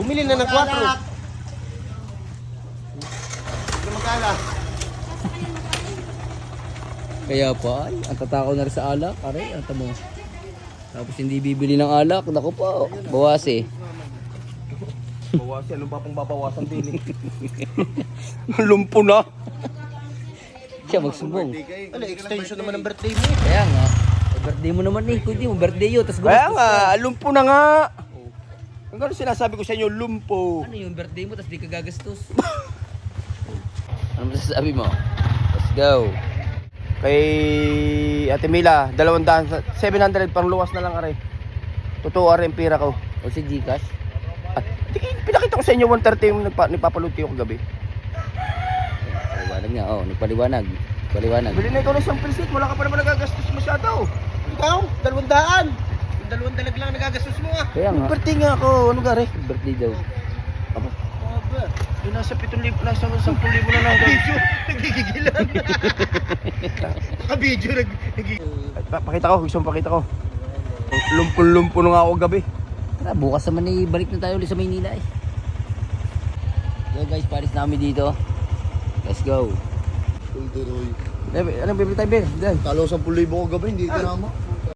Bumili na ng 4. Hindi magkala. Kaya pa, ay, ang tatakaw na rin sa alak. Aray, ang tamo. Tapos hindi bibili ng alak. Naku po, bawas eh. Bawasan, anong pa pang babawasan din eh. Lumpo na. Siya magsumbong. Ano, extension naman ng birthday mo eh. Kaya nga, birthday mo naman eh. Kung di mo, birthday yun. Tapos Kaya gumastos nga, ka. lumpo na nga. Ang gano'n sinasabi ko sa inyo, lumpo. Ano yung birthday mo, tapos di ka gagastos. ano masasabi mo? Let's go. Kay Ate Mila, 200, 700 pang luwas na lang are. Totoo are ang pira ko. O si Gcash. At di, pinakita ko sa inyo 130 yung nagpa, nagpapaluti ko kagabi. Paliwanag nga, oh. Nagpaliwanag. Paliwanag. Bili na ikaw ng isang pilsit, wala ka pa naman nagagastos masyado. Ikaw, dalawang daan. Dalawang dalag lang nagagastos mo ah. Kaya nga. Birthday nga ako, ano gari? Birthday daw. Aba, aba. Yung nasa 7,000, nasa 10,000 na lang. Video, nagigigilan. Naka-video, nagigigilan. Pakita ko, gusto mo pakita ko. Lumpo-lumpo na nga ako gabi. Tara, bukas naman eh, balik na tayo ulit sa Maynila eh. So guys, paris na kami dito. Let's go. Ulderoy. Eh, Anong bibili tayo, Ben? Talo 10,000 ko gabi, hindi ka na mo.